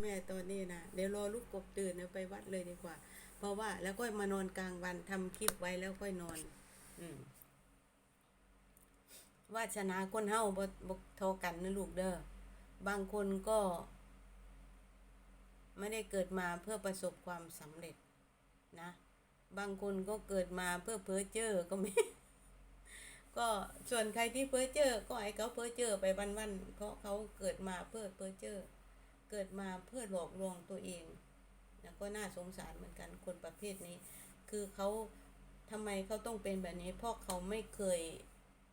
แม่ตอนนี้นะเดี๋ยวรอลูกกบตื่นแล้วไปวัดเลยดีกว่า เพราะว่าแล้วก็มานอนกลางวันทำคลิปไว้แล้วค่อยนอน อืมวาสนาคนเฮาบ่บ่เท่ากันนะลูกเด้อบางคนก็ ไม่ได้เกิดมาเพื่อประสบความสำเร็จนะ บางคนก็เกิดมาเพื่อเพ้อเจ้อก็ไม่ก็ส่วนใครที่เพ้อเจ้อก็ให้เขาเพ้อเจ้อไปวันๆเพราะเขาเกิดมาเพื่อเพ้อเจ้อ เกิดมาเพื่อหลอกลวงตัวเองนะก็น่าสงสารเหมือนกันคนประเภทนี้ คือเขาทำไมเขาต้องเป็นแบบนี้ เพราะเขาไม่เคย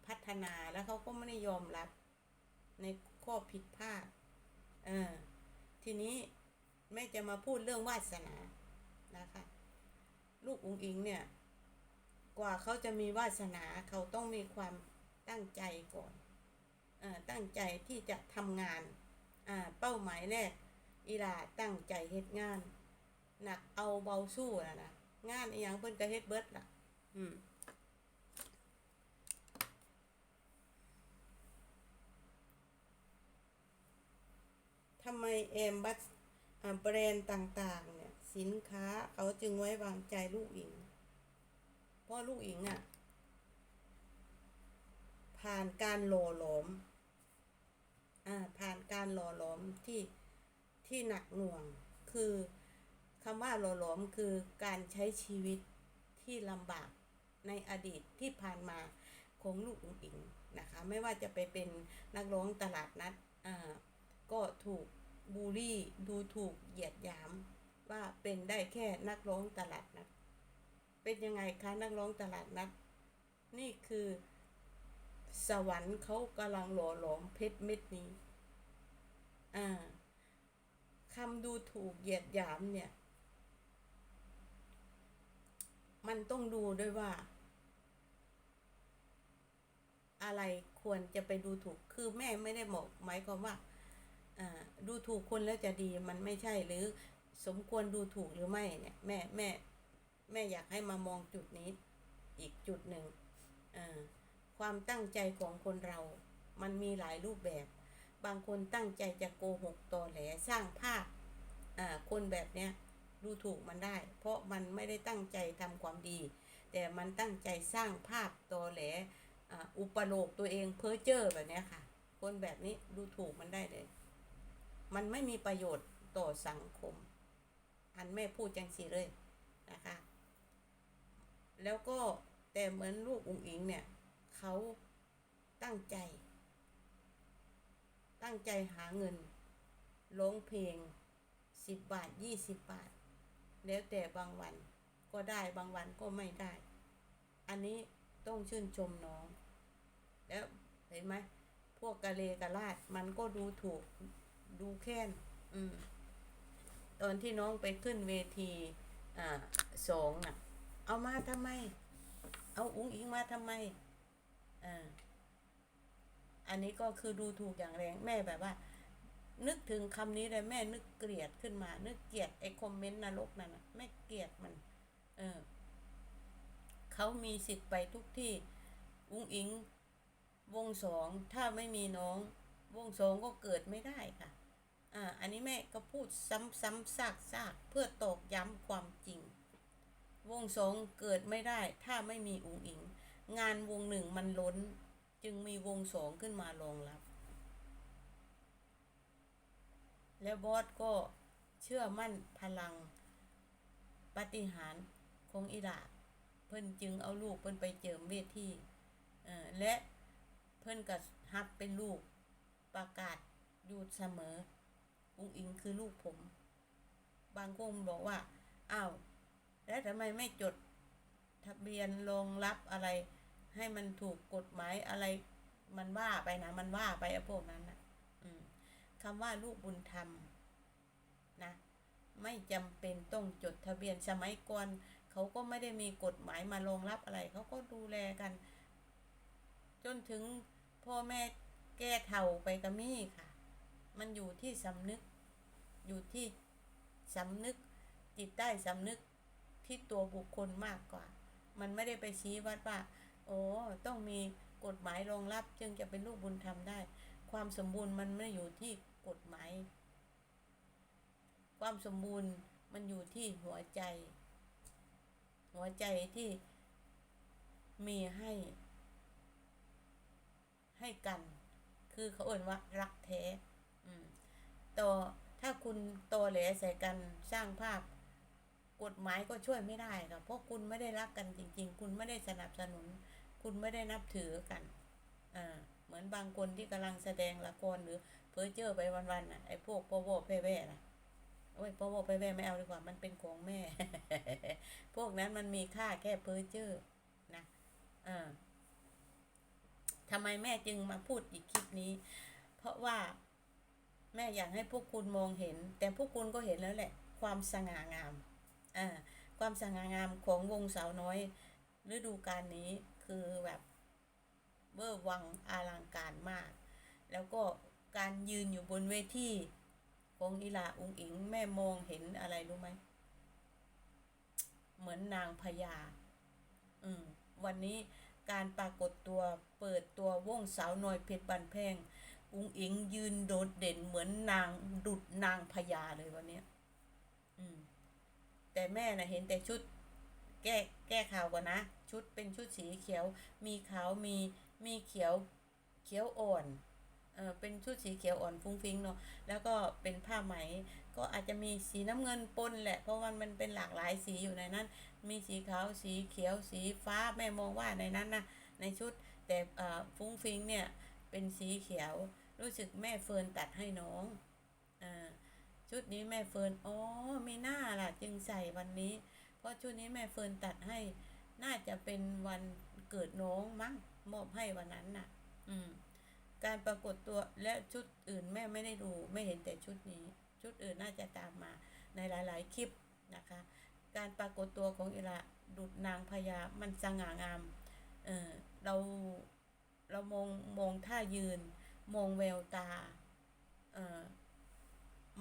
พัฒนาแล้วเขาก็ไม่ได้ยอมรับในข้อผิดพลาดเออทีนี้แม่จะมาพูดเรื่องวาสนานะคะ ลูกอุ๋งอิงเนี่ย กว่าเขาจะมีวาสนาเขาต้องมีความตั้งใจก่อนเออตั้งใจที่จะทำงาน อ่าเป้าหมายแรกอีหลาตั้งใจเฮ็ดงานหนักเอาเบาสู้นะนะงานอีหยังเพิ่นก็เฮ็ดเบิดล่ะ อืมทำไมแอมบัสแบรนด์ต่างๆ เนี่ย สินค้าเขาจึงไว้วางใจลูกอิงเพราะลูกอิงอะ่ะ ผ่านการหล่อหลอม ผ่านการหล่อหลอมที่ที่หนักหน่วง คือคำว่าหล่อหลอมคือการใช้ชีวิตที่ลำบากในอดีตที่ผ่านมาของลูกอุ๋งอิงนะคะ ไม่ว่าจะไปเป็นนักร้องตลาดนัดอ่าก็ถูกบูลลี่ดูถูกเหยียดหยาม ว่าเป็นได้แค่นักร้องตลาดนัด เป็นยังไงคะนักร้องตลาดนัด นี่คือ สวรรค์เขากำลังหล่อหลอมเพชรเม็ดนี้ อ่าคำดูถูกเหยียดหยามเนี่ย มันต้องดูด้วยว่า อะไรควรจะไปดูถูก คือแม่ไม่ได้บอกหมายความว่าอ่าดูถูกคนแล้วจะดีมันไม่ใช่หรือสมควรดูถูกหรือไม่เนี่ยแม่แม่แม่อยากให้มามองจุดนี้ อีกจุดหนึ่งอ่า ความตั้งใจของคนเรา มันมีหลายรูปแบบ บางคนตั้งใจจะโกหกตอแหลสร้างภาพอ่าคนแบบเนี้ยดูถูกมันได้ เพราะมันไม่ได้ตั้งใจทำความดี แต่มันตั้งใจสร้างภาพตอแหลอ่าอุปโลกตัวเองเพ้อเจ้อแบบเนี้ยค่ะ คนแบบนี้ดูถูกมันได้เลย มันไม่มีประโยชน์ต่อสังคม อันแม่พูดจังสีเลยนะคะ แล้วก็แต่เหมือนลูกอุ๋งอิงเนี่ย เขาตั้งใจ ตั้งใจหาเงินร้องเพลงสิบบาทยี่สิบบาท แล้วแต่บางวันก็ได้บางวันก็ไม่ได้ อันนี้ต้องชื่นชมน้อง แล้วเห็นไหมพวกกะเลกะลาดมันก็ดูถูกดูแค้นอืม ตอนที่น้องไปขึ้นเวทีอ่าสองน่ะ เอามาทำไม เอาอุ้งอิงมาทำไม อ่าอันนี้ก็คือดูถูกอย่างแรงแม่แบบว่า นึกถึงคำนี้เลยแม่นึกเกลียดขึ้นมา นึกเกลียดไอ้คอมเมนต์นรกนั่นนะแม่เกลียดมัน เออเขามีสิทธิ์ไปทุกที่ อุ้งอิง วงสองถ้าไม่มีน้อง วงสองก็เกิดไม่ได้ค่ะ อ่า อันนี้แม่ก็พูดซ้ำๆซากๆเพื่อตอกย้ำความจริง วงสองเกิดไม่ได้ ถ้าไม่มีอุ้งอิง งานวงหนึ่งมันล้น จึงมีวงสองขึ้นมารองรับ แล้วบอสก็เชื่อมั่นพลังปฏิหารของอิดาเพิ่นจึงเอาลูกเพิ่นไปเจิมเวทีเอ่อและเพิ่นก็ฮับเป็นลูกประกาศอยู่เสมอ อุงอิงคือลูกผม บางคนบอกว่า อ้าว แล้วทำไมไม่จดทะเบียนรองรับอะไร ให้มันถูกกฎหมายอะไร มันว่าไปนะ มันว่าไปอะพวกนั้นนะอืมคำว่าลูกบุญธรรมนะไม่จำเป็นต้องจดทะเบียนสมัยก่อนเขาก็ไม่ได้มีกฎหมายมารองรับอะไร เขาก็ดูแลกัน จนถึงพ่อแม่แก้เท่าไปก็มีค่ะ มันอยู่ที่สำนึก อยู่ที่สำนึก จิตใต้สำนึกที่ตัวบุคคลมากกว่า มันไม่ได้ไปชี้วัดว่า โอ้ต้องมีกฎหมายรองรับจึงจะเป็นลูกบุญธรรมได้ ความสมบูรณ์มันไม่อยู่ที่กฎหมาย ความสมบูรณ์มันอยู่ที่หัวใจ หัวใจที่มีให้ ให้กัน คือเขาเอ่นว่ารักแท้ต่อถ้าคุณโตแหลใส่กันสร้างภาพ กฎหมายก็ช่วยไม่ได้ค่ะเพราะคุณไม่ได้รักกันจริง ๆ คุณไม่ได้สนับสนุน คุณไม่ได้นับถือกัน อ่า เหมือนบางคนที่กำลังแสดงละครหรือเพ้อเจ้อไปวันๆน่ะไอ้พวกโปโวเพ่แว่น่ะโอ้ยโปโวเพ่แว่ไม่เอาดีกว่ามันเป็นของแม่ พวกนั้นมันมีค่าแค่เพ้อเจ้อนะอ่าทำไมแม่จึงมาพูดอีกคลิปนี้ เพราะว่าแม่อยากให้พวกคุณมองเห็น แต่พวกคุณก็เห็นแล้วแหละ ความสง่างามอ่าความสง่างามของวงสาวน้อยฤดูกาลนี้ คือแบบเบอร์วังอลังการมาก แล้วก็การยืนอยู่บนเวทีของอีลาอุงอิงแม่มองเห็นอะไรรู้ไหม เหมือนนางพญา อืม วันนี้การปรากฏตัวเปิดตัววงสาวน้อยเพชรบันแพง อุงอิงยืนโดดเด่นเหมือนนางดุดนางพญาเลยวันนี้อืม แต่แม่น่ะเห็นแต่ชุด แก้แก้ข่าวก่อนนะ ชุดเป็นชุดสีเขียว มีขาวมีมีเขียวเขียวอ่อนเออเป็นชุดสีเขียวอ่อนฟุ้งฟิ้งเนาะแล้วก็เป็นผ้าไหม ก็อาจจะมีสีน้ำเงินปนแหละ เพราะว่ามันเป็นหลากหลายสีอยู่ในนั้น มีสีขาวสีเขียวสีฟ้าแม่มองว่าในนั้นนะในชุดแต่เอ่อฟุ้งฟิ้งเนี่ยเป็นสีเขียว รู้สึกแม่เฟิร์นตัดให้น้องอ่าชุดนี้แม่เฟิร์นอ๋อมีหน้าล่ะจึงใส่วันนี้ เพราะชุดนี้แม่เฟิร์นตัดให้ น่าจะเป็นวันเกิดน้องมั้งมอบให้วันนั้นน่ะ อืม การปรากฏตัวและชุดอื่นแม่ไม่ได้ดูไม่เห็นแต่ชุดนี้ ชุดอื่นน่าจะตามมาในหลาย ๆ คลิปนะคะ การปรากฏตัวของอิระดุดนางพญามันสง่างาม เออเราเรามองมองท่ายืน มองแววตา เออ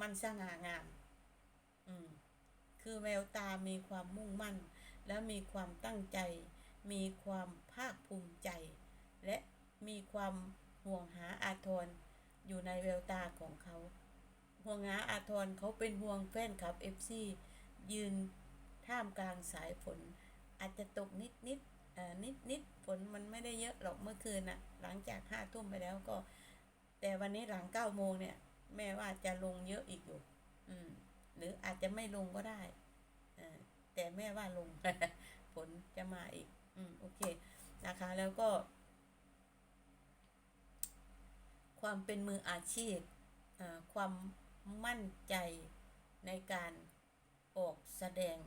มันสง่างาม อืมคือแววตามีความมุ่งมั่น และมีความตั้งใจ มีความภาคภูมิใจ และมีความห่วงหาอาทรอยู่ในแววตาของเขา ห่วงหาอาทรเขาเป็นห่วงแฟนคลับเอฟซียืนท่ามกลางสายฝน อาจจะตกนิดนิดเอ่อนิดนิดฝนมันไม่ได้เยอะหรอกเมื่อคืนน่ะ หลังจากห้าทุ่มไปแล้วก็ แต่วันนี้หลังเก้าโมงเนี่ย แม่ว่าจะลงเยอะอีกอยู่ อืม หรืออาจจะไม่ลงก็ได้เออ แต่แม่ว่าลงฝนจะมาอีก อืม โอเค นะคะ แล้วก็ ความเป็นมืออาชีพอ่อความมั่นใจในการออกแสดง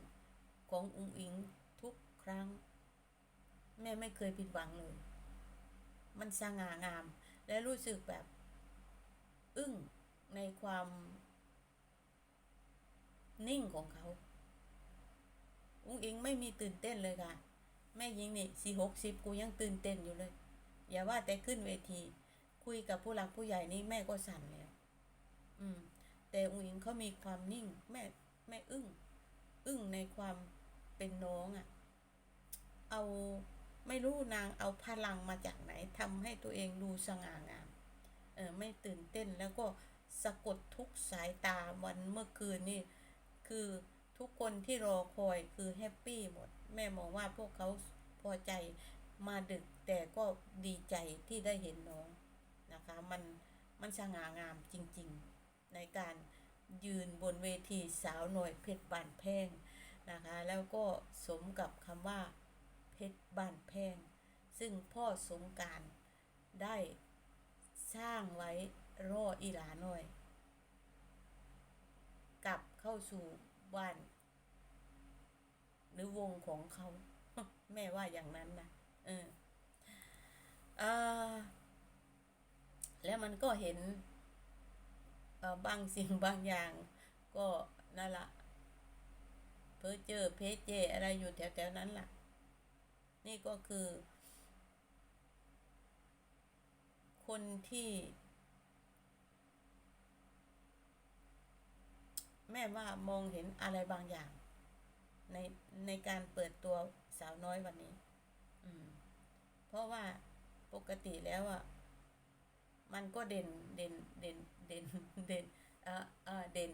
ของอุงอิงทุกครั้ง แม่ไม่เคยผิดหวังเลย มันสง่างาม และรู้สึกแบบ อึ้งในความนิ่งของเขา อุ้งอิงไม่มีตื่นเต้นเลยค่ะ แม่ยิงนี่สี่หกสิบกูยังตื่นเต้นอยู่เลย อย่าว่าแต่ขึ้นเวที คุยกับผู้หลักผู้ใหญ่นี่แม่ก็สั่นแล้ว อืม แต่อุ้งอิงเขามีความนิ่ง แม่แม่อึ้ง อึ้งในความเป็นน้องอะ่ะ เอาไม่รู้นางเอาพลังมาจากไหนทำให้ตัวเองดูสง่างาม เออไม่ตื่นเต้นแล้วก็สะกดทุกสายตาวันเมื่อคืนนี่คือ ทุกคนที่รอคอยคือแฮปปี้หมด แม่มองว่าพวกเขาพอใจมาดึกแต่ก็ดีใจที่ได้เห็นน้องนะคะมันมันสง่างามจริงๆ ในการยืนบนเวทีสาวหน่อยเพชรบานแพงนะคะ แล้วก็สมกับคำว่าเพชรบานแพง ซึ่งพ่อสงการได้สร้างไว้รออีหลาหน่อย กลับเข้าสู่ บ้าน หรือวงของเขา แม่ว่าอย่างนั้นนะเออเออแล้วมันก็เห็นเออบางสิ่งบางอย่าง ก็นั่นละเพอเจอเพเจ อะไรอยู่แถวๆนั้นล่ะ นี่ก็คือ คนที่ แม่ว่ามองเห็นอะไรบางอย่าง ในในการเปิดตัวสาวน้อยวันนี้ อืม เพราะว่าปกติแล้วอะมันก็เด่นเด่นเด่นเด่นเด่นเอ่อเอ่อเด่น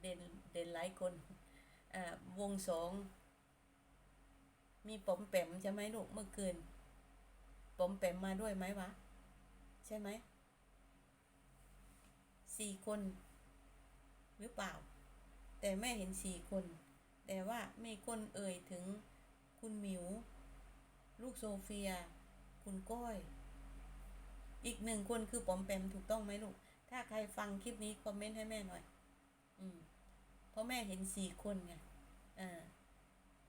เด่นเด่นายคนอ่าวงสองมีปอมแปมใช่ไหมลูกเมื่อคืนปอมแปมมาด้วยไหมวะ ใช่ไหมสี่คน หรือเปล่า แต่แม่เห็นสี่คน แต่ว่ามีคนเอ่ยถึงคุณหมิว ลูกโซเฟีย คุณก้อย อีกหนึ่งคนคือปอมแปมถูกต้องไหมลูก ถ้าใครฟังคลิปนี้คอมเมนต์ให้แม่หน่อย อืม เพราะแม่เห็นสี่คนไงอ่า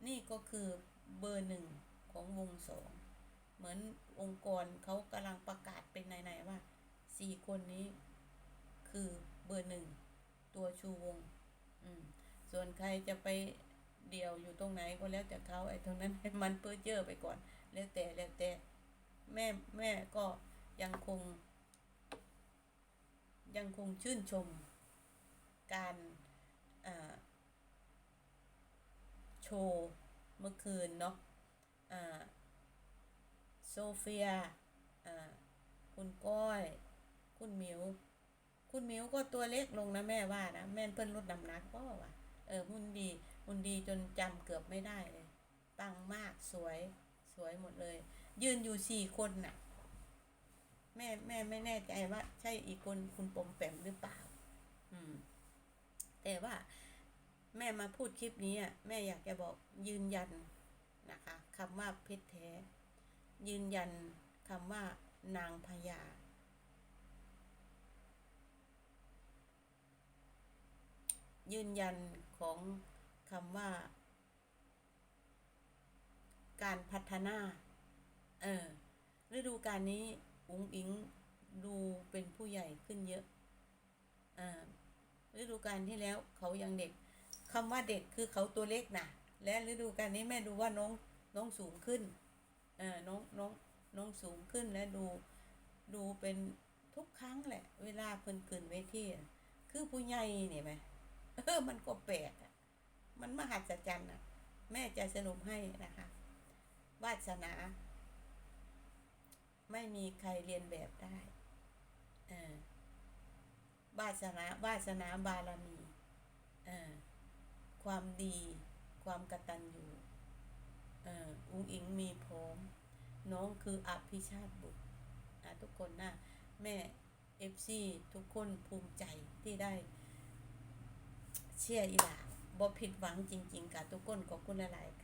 นี่ก็คือเบอร์หนึ่งของวงสอง เหมือนองค์กรเขากำลังประกาศเป็นในๆว่าสี่คนนี้คือเบอร์หนึ่งตัวชูวง ส่วนใครจะไปเดี่ยวอยู่ตรงไหนก็แล้วแต่เขาไอ้ตรงนั้นให้มันเปื้อเจอไปก่อน แล้วแต่แล้วแต่แม่แม่ก็ยังคง ยังคงชื่นชม การโชว์เมื่อคืนเนาะโซเฟียคุณก้อย คุณหมิว คุณมิวก็ตัวเล็กลงนะแม่ว่านะแม่เพิ่นลดน้ำหนักก็ว่ะเออหุ่นดีหุ่นดีจนจำเกือบไม่ได้เลยปังมากสวยสวยหมดเลย ยืนอยู่สี่คนน่ะ แม่แม่ไม่แน่ใจว่า ใช่อีกคนคุณปมแปมหรือเปล่า อืม แต่ว่าแม่มาพูดคลิปนี้อะแม่อยากจะบอกยืนยันนะคะคำว่าเพชรแท้ ยืนยันคำว่านางพญา ยืนยันของคำว่า การพัฒนา เออฤดูกาลนี้อุ๋งอิงดูเป็นผู้ใหญ่ขึ้นเยอะอ่าฤดูกาลที่แล้วเขายังเด็กคำว่าเด็กคือเขาตัวเล็กนะและฤดูกาลนี้แม่ดูว่าน้องน้องสูงขึ้นเออน้องน้องน้องสูงขึ้นและดูดูเป็นทุกครั้งแหละ เวลาเพิ่นขึ้นเวทีคือผู้ใหญ่เนี่ยไหม เออ มันก็แปลกอะมันมหัศจรรย์อะแม่จะสรุปให้นะคะ วาสนา ไม่มีใครเรียนแบบได้เออวาสนาวาสนาบารมีเออความดี ความกตัญญูเอออุ้งอิงมีพร้อมน้องคืออภิชาติบุตรอะทุกคนนะแม่เอฟซีทุกคนภูมิใจที่ได้ เชื่ออีหลาบ่ผิดหวังจริงๆค่ะทุกคนขอบคุณหลายๆ